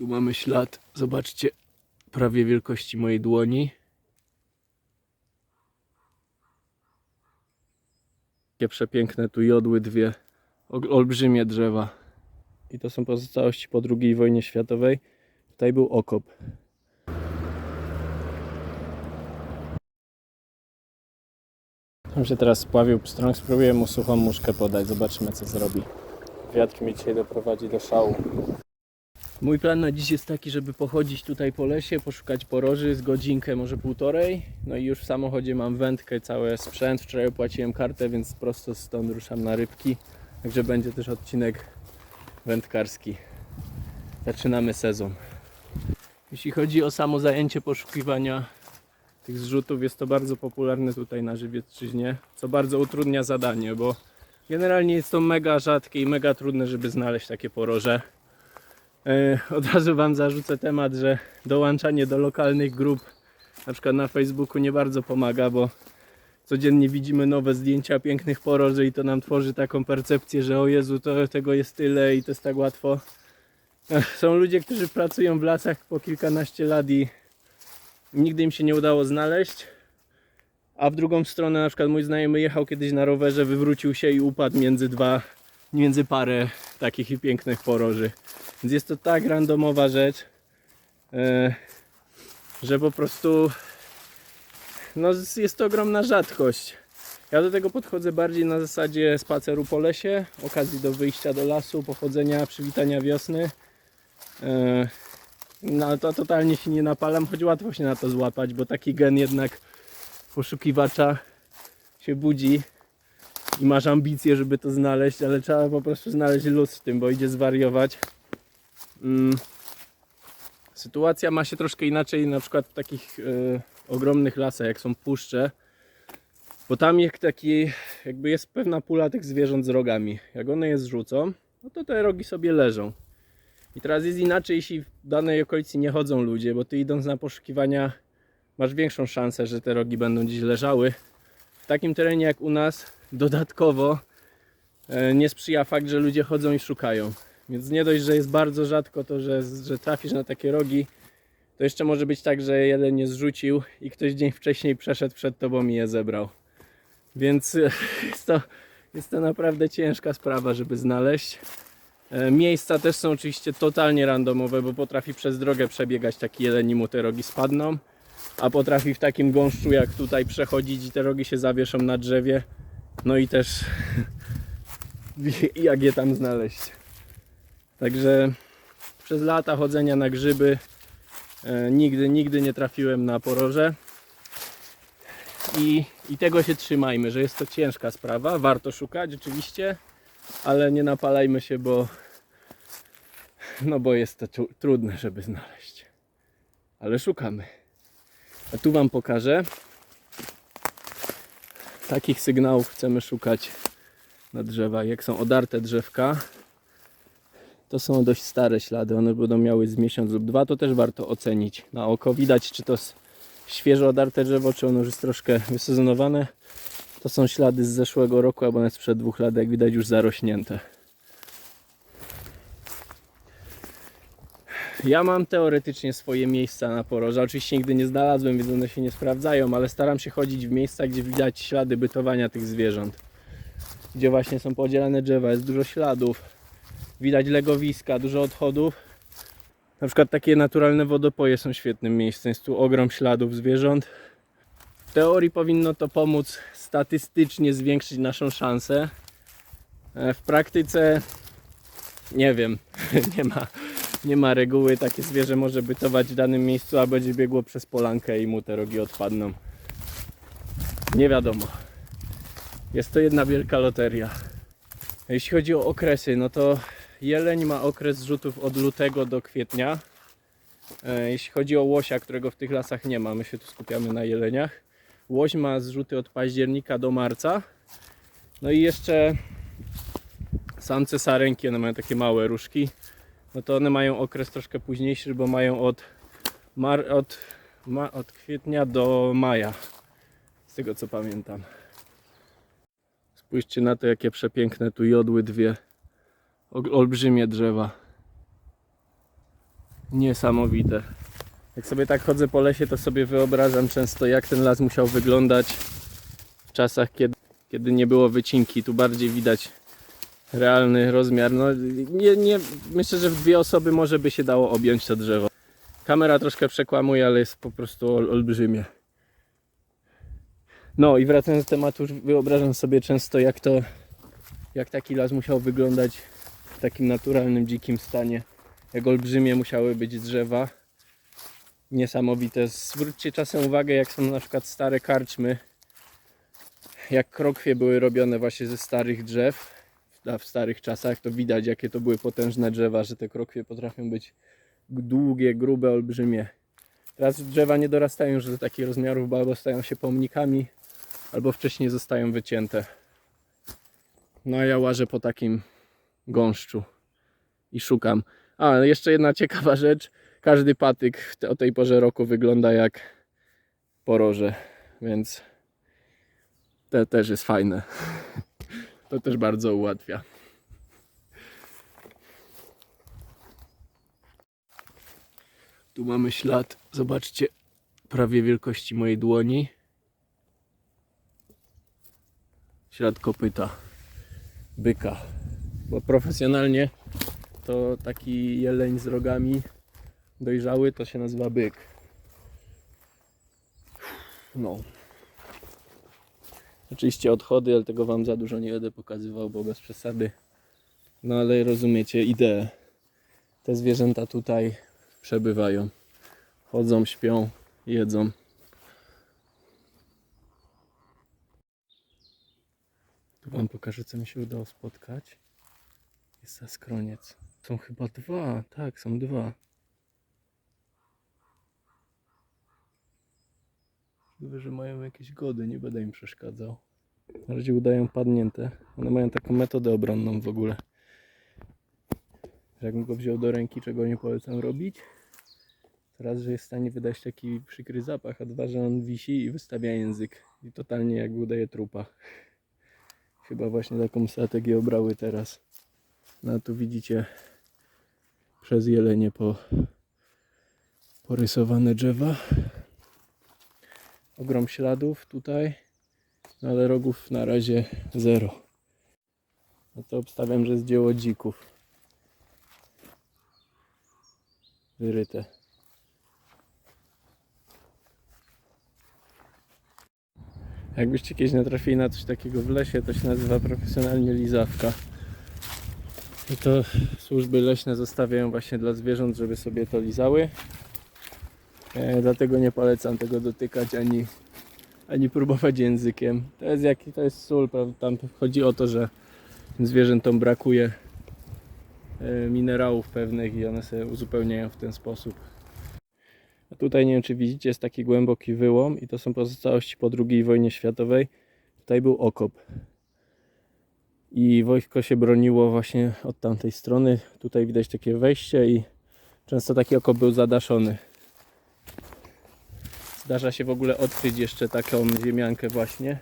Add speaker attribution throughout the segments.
Speaker 1: Tu mamy ślad, zobaczcie, prawie wielkości mojej dłoni. Jakie przepiękne tu jodły dwie ol- olbrzymie drzewa. I to są pozostałości po II wojnie światowej. Tutaj był okop. Tam się teraz spławił pstrąg, spróbuję mu suchą muszkę podać, zobaczymy co zrobi. Wiatr mnie dzisiaj doprowadzi do szału. Mój plan na dziś jest taki, żeby pochodzić tutaj po lesie, poszukać poroży z godzinkę, może półtorej. No i już w samochodzie mam wędkę, cały sprzęt. Wczoraj opłaciłem kartę, więc prosto stąd ruszam na rybki. Także będzie też odcinek wędkarski. Zaczynamy sezon. Jeśli chodzi o samo zajęcie poszukiwania tych zrzutów, jest to bardzo popularne tutaj na Żywiecczyźnie, co bardzo utrudnia zadanie, bo generalnie jest to mega rzadkie i mega trudne, żeby znaleźć takie poroże. E, Od razu Wam zarzucę temat, że dołączanie do lokalnych grup, na przykład na Facebooku, nie bardzo pomaga, bo codziennie widzimy nowe zdjęcia pięknych poroży i to nam tworzy taką percepcję, że o Jezu, to, tego jest tyle i to jest tak łatwo. Są ludzie, którzy pracują w lasach po kilkanaście lat i nigdy im się nie udało znaleźć. A w drugą stronę, na przykład mój znajomy jechał kiedyś na rowerze, wywrócił się i upadł między dwa, między parę takich pięknych poroży. Więc jest to tak randomowa rzecz, e, że po prostu no, jest to ogromna rzadkość. Ja do tego podchodzę bardziej na zasadzie spaceru po lesie, okazji do wyjścia do lasu, pochodzenia, przywitania wiosny. E, No to totalnie się nie napalam, choć łatwo się na to złapać, bo taki gen jednak poszukiwacza się budzi i masz ambicje, żeby to znaleźć, ale trzeba po prostu znaleźć luz w tym, bo idzie zwariować. Mm. Sytuacja ma się troszkę inaczej na przykład w takich e, ogromnych lasach, jak są puszcze, bo tam jak taki, jakby jest pewna pula tych zwierząt z rogami. Jak one je zrzucą, no to te rogi sobie leżą. I teraz jest inaczej, jeśli w danej okolicy nie chodzą ludzie, bo ty idąc na poszukiwania masz większą szansę, że te rogi będą gdzieś leżały. Takim terenie jak u nas dodatkowo e, nie sprzyja fakt, że ludzie chodzą i szukają. Więc nie dość, że jest bardzo rzadko to, że, że trafisz na takie rogi, to jeszcze może być tak, że jeden nie zrzucił i ktoś dzień wcześniej przeszedł przed tobą i je zebrał. Więc e, jest to, jest to naprawdę ciężka sprawa, żeby znaleźć. E, Miejsca też są oczywiście totalnie randomowe, bo potrafi przez drogę przebiegać taki jeleń i mu te rogi spadną, a potrafi w takim gąszczu jak tutaj przechodzić i te rogi się zawieszą na drzewie. No i też jak je tam znaleźć. Także przez lata chodzenia na grzyby e, nigdy, nigdy nie trafiłem na poroże. I, I tego się trzymajmy, że jest to ciężka sprawa. Warto szukać oczywiście, ale nie napalajmy się, bo no bo jest to tru- trudne, żeby znaleźć. Ale szukamy. A tu Wam pokażę. Takich sygnałów chcemy szukać na drzewach. Jak są odarte drzewka, to są dość stare ślady. One będą miały z miesiąc lub dwa. To też warto ocenić na oko. Widać, czy to świeżo odarte drzewo, czy ono już jest troszkę wysezonowane. To są ślady z zeszłego roku, albo nawet sprzed dwóch lat, jak widać już zarośnięte. Ja mam teoretycznie swoje miejsca na poroże. Oczywiście nigdy nie znalazłem, więc one się nie sprawdzają, ale staram się chodzić w miejsca, gdzie widać ślady bytowania tych zwierząt. Gdzie właśnie są podzielane drzewa, jest dużo śladów, widać legowiska, dużo odchodów. Na przykład takie naturalne wodopoje są świetnym miejscem. Jest tu ogrom śladów zwierząt. W teorii powinno to pomóc statystycznie zwiększyć naszą szansę. E, W praktyce nie wiem, nie ma, nie ma reguły. Takie zwierzę może bytować w danym miejscu, a będzie biegło przez polankę i mu te rogi odpadną. Nie wiadomo. Jest to jedna wielka loteria. Jeśli chodzi o okresy, no to jeleń ma okres zrzutów od lutego do kwietnia. E, Jeśli chodzi o łosia, którego w tych lasach nie ma, my się tu skupiamy na jeleniach. Łoś ma zrzuty od października do marca. No i jeszcze samce sarenki, one mają takie małe różki. No to one mają okres troszkę późniejszy, bo mają od, mar- od, ma- od kwietnia do maja. Z tego co pamiętam. Spójrzcie na to, jakie przepiękne tu jodły dwie ol- olbrzymie drzewa. Niesamowite. Jak sobie tak chodzę po lesie, to sobie wyobrażam często, jak ten las musiał wyglądać w czasach, kiedy, kiedy nie było wycinki. Tu bardziej widać realny rozmiar. No, nie, nie, myślę, że w dwie osoby może by się dało objąć to drzewo. Kamera troszkę przekłamuje, ale jest po prostu ol, olbrzymie. No i wracając do tematu, wyobrażam sobie często, jak to, jak taki las musiał wyglądać w takim naturalnym, dzikim stanie. Jak olbrzymie musiały być drzewa. Niesamowite. Zwróćcie czasem uwagę, jak są na przykład stare karczmy, jak krokwie były robione właśnie ze starych drzew w starych czasach, to widać, jakie to były potężne drzewa, że te krokwie potrafią być długie, grube, olbrzymie. Teraz drzewa nie dorastają już do takich rozmiarów, bo albo stają się pomnikami, albo wcześniej zostają wycięte. No a ja łażę po takim gąszczu i szukam. A, jeszcze jedna ciekawa rzecz. Każdy patyk o tej porze roku wygląda jak poroże, więc to też jest fajne. To też bardzo ułatwia. Tu mamy ślad, zobaczcie, prawie wielkości mojej dłoni. Ślad kopyta byka. Bo profesjonalnie to taki jeleń z rogami dojrzały to się nazywa byk. No. Oczywiście odchody, ale tego wam za dużo nie będę pokazywał, bo bez przesady. No ale rozumiecie ideę. Te zwierzęta tutaj przebywają. Chodzą, śpią, jedzą. Tu wam pokażę, co mi się udało spotkać. Jest zaskroniec. Są chyba dwa, tak, są dwa. Że mają jakieś gody, nie będę im przeszkadzał. Na razie udają padnięte. One mają taką metodę obronną w ogóle. Że jakbym go wziął do ręki, czego nie polecam robić, to raz, że jest w stanie wydać taki przykry zapach, a dwa, że on wisi i wystawia język. I totalnie jakby udaje trupa. Chyba właśnie taką strategię obrały teraz. No tu widzicie przez jelenie po porysowane drzewa ogrom śladów tutaj, no ale rogów na razie zero. No to obstawiam, że jest dzieło dzików. Wyryte. Jakbyście kiedyś natrafili na coś takiego w lesie, to się nazywa profesjonalnie lizawka. I to służby leśne zostawiają właśnie dla zwierząt, żeby sobie to lizały. E, dlatego nie polecam tego dotykać ani, ani próbować językiem. To jest jaki to jest sól, prawda? Tam chodzi o to, że zwierzętom brakuje e, minerałów pewnych i one sobie uzupełniają w ten sposób. A tutaj nie wiem czy widzicie, jest taki głęboki wyłom i to są pozostałości po II wojnie światowej. Tutaj był okop. I wojsko się broniło właśnie od tamtej strony. Tutaj widać takie wejście i często taki okop był zadaszony. Zdarza się w ogóle odkryć jeszcze taką ziemiankę właśnie,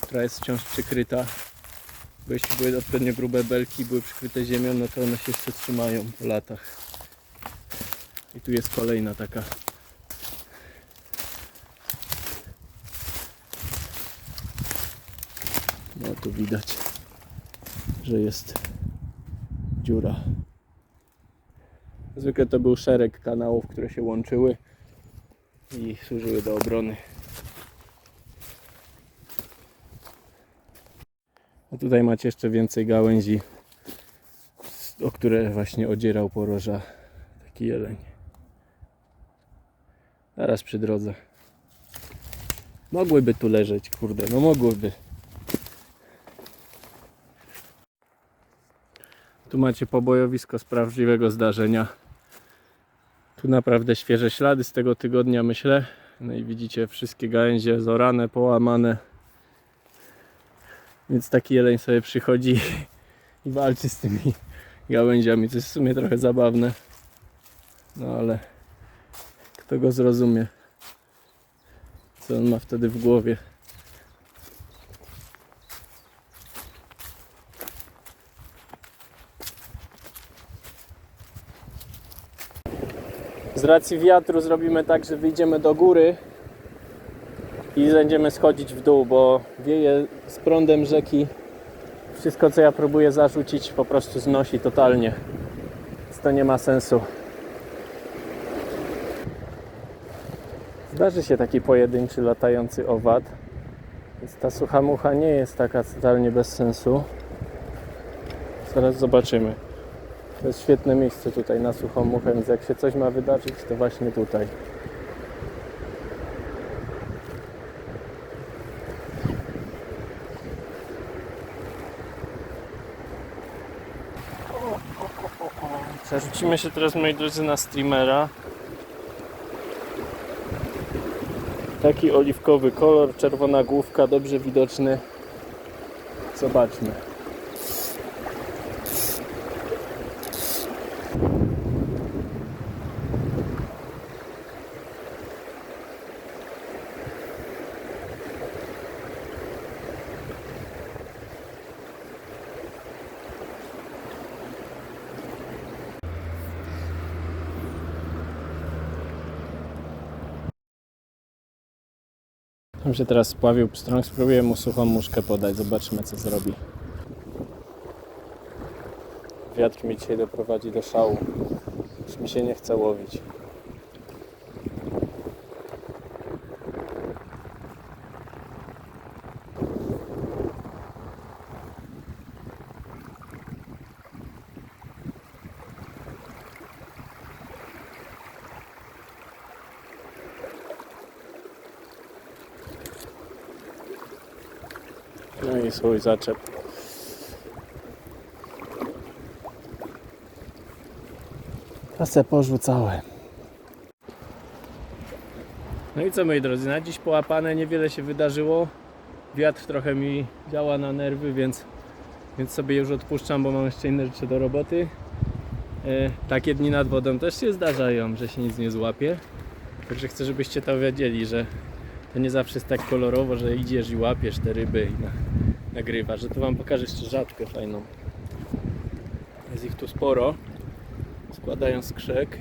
Speaker 1: która jest wciąż przykryta. Bo jeśli były odpowiednio grube belki, były przykryte ziemią, no to one się jeszcze trzymają po latach. I tu jest kolejna taka. No tu widać, że jest dziura. Zwykle to był szereg kanałów, które się łączyły i służyły do obrony. A tutaj macie jeszcze więcej gałęzi, o które właśnie odzierał poroża taki jeleń. Zaraz przy drodze. Mogłyby tu leżeć, kurde, no mogłyby. Tu macie pobojowisko z prawdziwego zdarzenia. Tu naprawdę świeże ślady z tego tygodnia, myślę. No i widzicie wszystkie gałęzie zorane, połamane. Więc taki jeleń sobie przychodzi i walczy z tymi gałęziami, co jest w sumie trochę zabawne. No ale kto go zrozumie? Co on ma wtedy w głowie? Z racji wiatru zrobimy tak, że wyjdziemy do góry i będziemy schodzić w dół, bo wieje z prądem rzeki. Wszystko co ja próbuję zarzucić po prostu znosi totalnie. Więc to nie ma sensu. Zdarzy się taki pojedynczy latający owad. Więc ta sucha mucha nie jest taka totalnie bez sensu. Zaraz zobaczymy. To jest świetne miejsce tutaj na suchą muchę, więc jak się coś ma wydarzyć, to właśnie tutaj. Przerzucimy się teraz, moi drodzy, na streamera. Taki oliwkowy kolor, czerwona główka, dobrze widoczny. Zobaczmy. Tam się teraz spławił pstrąg, spróbuję mu suchą muszkę podać, zobaczymy co zrobi. Wiatr mi dzisiaj doprowadzi do szału. Już mi się nie chce łowić. I swój zaczep. Kasę porzucałem. No i co moi drodzy, na dziś połapane niewiele się wydarzyło. Wiatr trochę mi działa na nerwy, więc, więc sobie już odpuszczam, bo mam jeszcze inne rzeczy do roboty. E, takie dni nad wodą też się zdarzają, że się nic nie złapie. Także chcę, żebyście to wiedzieli, że to nie zawsze jest tak kolorowo, że idziesz i łapiesz te ryby i na, nagrywasz. Że tu Wam pokażę jeszcze rzadkę fajną. Jest ich tu sporo. Składają skrzek.